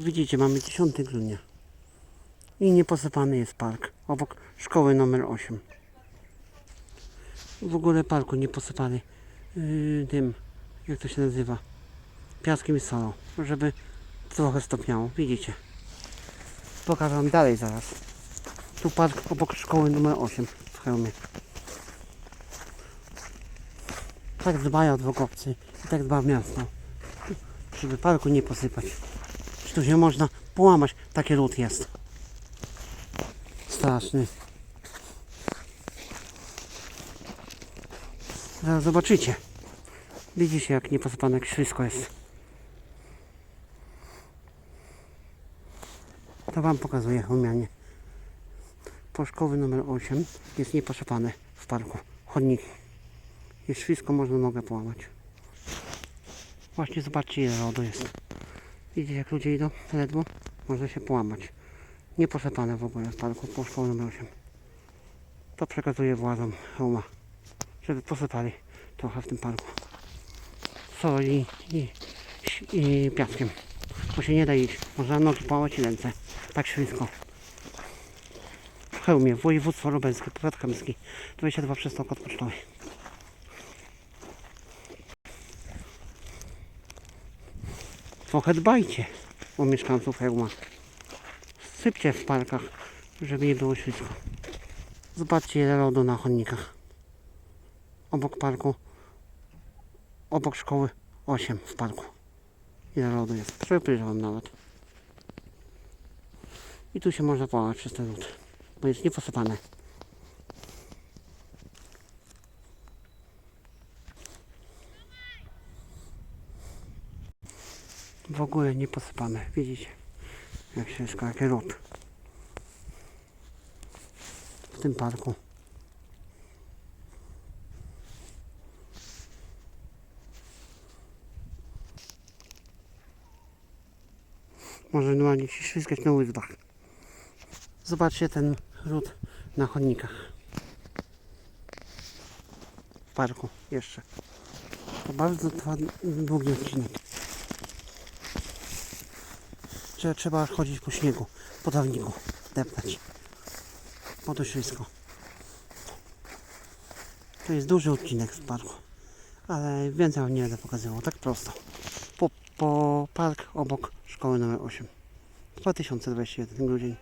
widzicie, mamy 10 grudnia. I nieposypany jest park obok szkoły numer 8. W ogóle parku nie posypany yy, tym, jak to się nazywa, piaskiem i solą, żeby trochę stopniało. Widzicie. Pokażę wam dalej zaraz. Tu park obok szkoły numer 8 w Chełmie. Tak dbają adwokowcy i tak dba miasto, żeby parku nie posypać. Tu się można połamać? Taki lód jest. Straszny. Zaraz zobaczycie. Widzicie jak nieposypane, jak jest. To wam pokazuję umianie. Poszkowy numer 8 jest nieposypane w parku. Chodniki. Jest wszystko, można nogę połamać. Właśnie zobaczcie ile lodu jest. Widzicie jak ludzie idą? Ledwo. Można się połamać. Nieposypane w ogóle w parku po szkoły numer 8. To przekazuję władzom Roma, żeby posypali trochę w tym parku. Solą i, i, piaskiem. Bo się nie da iść. Można nogi połamać i ręce. Tak wszystko. W Chełmie, województwo lubelskie, powiat chełmski. 22 przez kod pocztowy. Trochę dbajcie o mieszkańców Chełma. Sypcie w parkach, żeby nie było ślisko. Zobaczcie ile lodu na chodnikach. Obok parku, obok szkoły 8 w parku. Ile lodu jest. Przybliżę wam nawet. I tu się można połamać przez ten lód, bo jest nieposypane. W ogóle nieposypane, widzicie? Jak wszystko, jaki lód. W tym parku. Może normalnie się ślizgać na łyżwach. Zobaczcie ten lód na chodnikach. W parku jeszcze. To bardzo długi odcinek. Że trzeba chodzić po śniegu, po trawniku, deptać. Po to wszystko. To jest duży odcinek z parku. Ale więcej wam nie będę pokazywał, tak prosto. Po, po park obok szkoły numer 8. 2021 grudzień.